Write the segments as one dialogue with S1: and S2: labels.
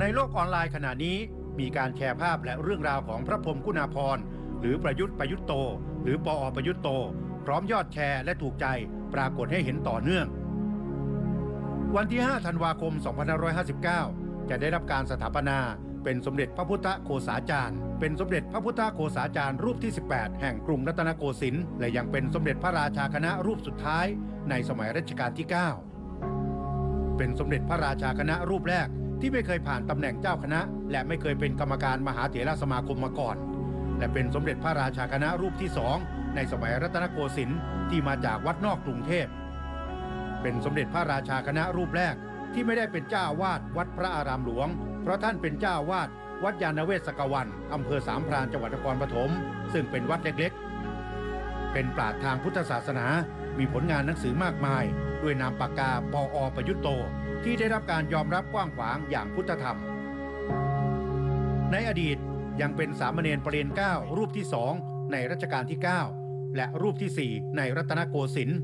S1: ในโลกออนไลน์ขณะนี้มีการแชร์ภาพและเรื่องราวของพระพรหมกุณาภรณ์ หรือประยุทธ์ประยุทธ์โต หรือปอประยุทธ์โต พร้อมยอดแชร์และถูกใจปรากฏให้เห็นต่อเนื่อง วันที่ 5 ธันวาคม 2559 จะได้รับการสถาปนาเป็นสมเด็จพระพุทธโฆษาจารย์ เป็นสมเด็จพระพุทธโฆษาจารย์รูปที่ 18 แห่งกรุงรัตนโกสินทร์และยังเป็นสมเด็จพระราชาคณะรูปสุดท้ายในสมัยรัชกาลที่ 9 เป็นสมเด็จพระราชาคณะรูปแรก ที่ไม่เคยผ่านตำแหน่งเจ้าคณะ และไม่เคยเป็นกรรมการมหาเถรสมาคมมาก่อน และเป็นสมเด็จพระราชาคณะรูปที่สองในสมัยรัตนโกสินทร์ที่มาจากวัดนอกกรุงเทพ เป็นสมเด็จพระราชาคณะรูปแรกที่ไม่ได้เป็นเจ้าวาดวัดพระอารามหลวง เพราะท่านเป็นเจ้าวาดวัดยานเวศกวันอำเภอสามพรานจังหวัดนครปฐมซึ่งเป็นวัดเล็กๆ เป็นปราชญ์ทางพุทธศาสนา มีผลงานหนังสือมากมาย ด้วยนามปากกาปออประยุทธ์โต ที่ได้รับการยอมรับกว้างขวางอย่างพุทธธรรม ในอดีตยังเป็นสามเณรปรริญญาเก้ารูปที่สองในรัชกาลที่ 9 และรูปที่ 4 ในรัตนโกสินทร์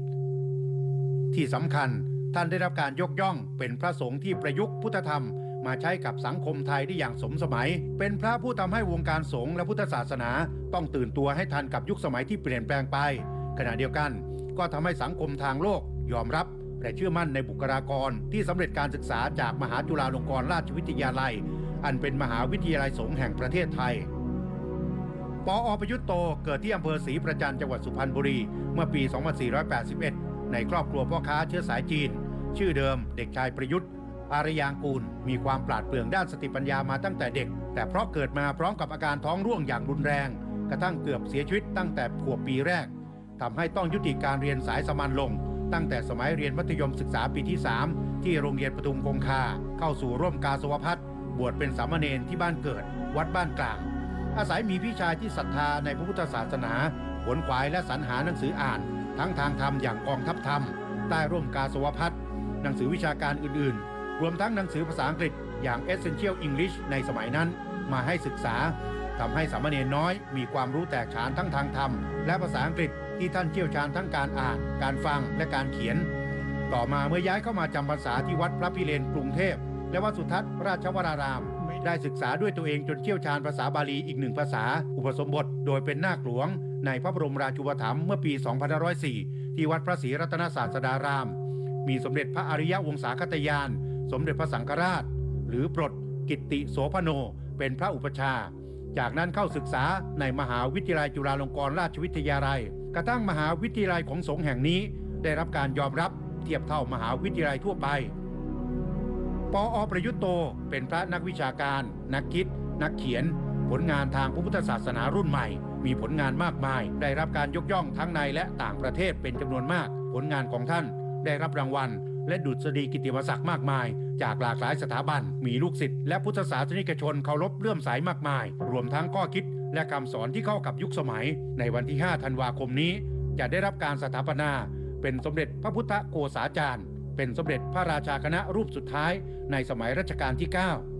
S1: ที่สำคัญท่านได้รับการยกย่องเป็นพระสงฆ์ที่ประยุกต์พุทธธรรมมาใช้กับสังคมไทยได้อย่างสมสมัย เป็นพระผู้ทำให้วงการสงฆ์และพุทธศาสนา ต้องตื่นตัวให้ทันกับยุคสมัยที่เปลี่ยนแปลงไป ขณะเดียวกันก็ทำให้สังคมทางโลกยอมรับ และเชื่อมั่นในบุคลากรที่สำเร็จการศึกษาจากมหาจุฬาลงกรณราชวิทยาลัย อันเป็นมหาวิทยาลัยสงฆ์แห่งประเทศไทยปออประยุทธ์โตเกิดที่อำเภอศรีประจันจังหวัดสุพรรณบุรี เมื่อปี 2481 ในครอบครัวพ่อค้าเชื้อสายจีน ชื่อเดิมเด็กชายประยุทธ์ อารยางกูล มีความปราดเปรื่อง ด้านสติปัญญามาตั้งแต่เด็ก แต่เพราะเกิดมาพร้อมกับอาการท้องร่วงอย่างรุนแรง กระทั่งเกือบเสียชีวิตตั้งแต่ขวบปีแรกทำให้ต้องยุติการเรียนสายสมัญลง ตั้งแต่สมัยเรียนมัธยมศึกษาปีที่ 3 ที่โรงเรียนปทุมคงคา เข้าสู่ร่วมกาสวพัฒน์บวชเป็นสามเณรที่บ้านเกิด วัดบ้านกลาง อาศัยมีพี่ชายที่ศรัทธาในพระพุทธศาสนาขวนขวายและสรรหาหนังสืออ่าน ทั้งทางธรรมอย่างกองทัพธรรมใต้ร่มกาสวพัฒน์หนังสือวิชาการอื่นๆ รวมทั้งหนังสือภาษาอังกฤษอย่าง Essential English ในสมัยนั้นมาให้ศึกษา ทำให้สามเณรน้อยมีความรู้แตกฉานทั้งทางธรรม และภาษาอังกฤษที่ท่านเชี่ยวชาญทั้งการอ่าน การฟังและการเขียน ต่อมาเมื่อย้ายเข้ามาจำพรรษาที่วัดพระพิเรนกรุงเทพ และวัดสุทัศน์ราชวราราม ได้ศึกษาด้วยตัวเองจนเชี่ยวชาญภาษาบาลีอีกหนึ่งภาษา อุปสมบทโดยเป็นนาคหลวง ในพระบรมราชูปถัมภ์เมื่อปี 2504 ที่วัดพระศรีรัตนศาสดาราม มีสมเด็จพระอริยวงศาคตยาน สมเด็จพระสังฆราช หรือปลดกิตติโสพโน เป็นพระอุปชา จากนั้นเข้าศึกษาในมหาวิทยาลัยจุฬาลงกรณราชวิทยาลัย กระทั่งมหาวิทยาลัยของสงฆ์แห่งนี้ ได้รับการยอมรับเทียบเท่ามหาวิทยาลัยทั่วไป ปออประยุทธ์โตเป็นพระนักวิชาการ นักคิด นักเขียน ผลงานทางพระพุทธศาสนารุ่นใหม่ มีผลงานมากมาย ได้รับการยกย่องทั้งในและต่างประเทศเป็นจำนวนมาก ผลงานของท่านได้รับรางวัล และดุษฎีกิติมศักดิ์มากมาย จากหลากหลายสถาบัน มีลูกศิษย์และพุทธศาสนิกชนเคารพเลื่อมใสมากมาย รวมทั้งข้อคิดและคำสอนที่เข้ากับยุคสมัย ในวันที่ 5 ธันวาคมนี้ จะได้รับการสถาปนา เป็นสมเด็จพระพุทธโกษาจารย์ เป็นสมเด็จพระราชาคณะรูปสุดท้าย ในสมัยรัชกาลที่ 9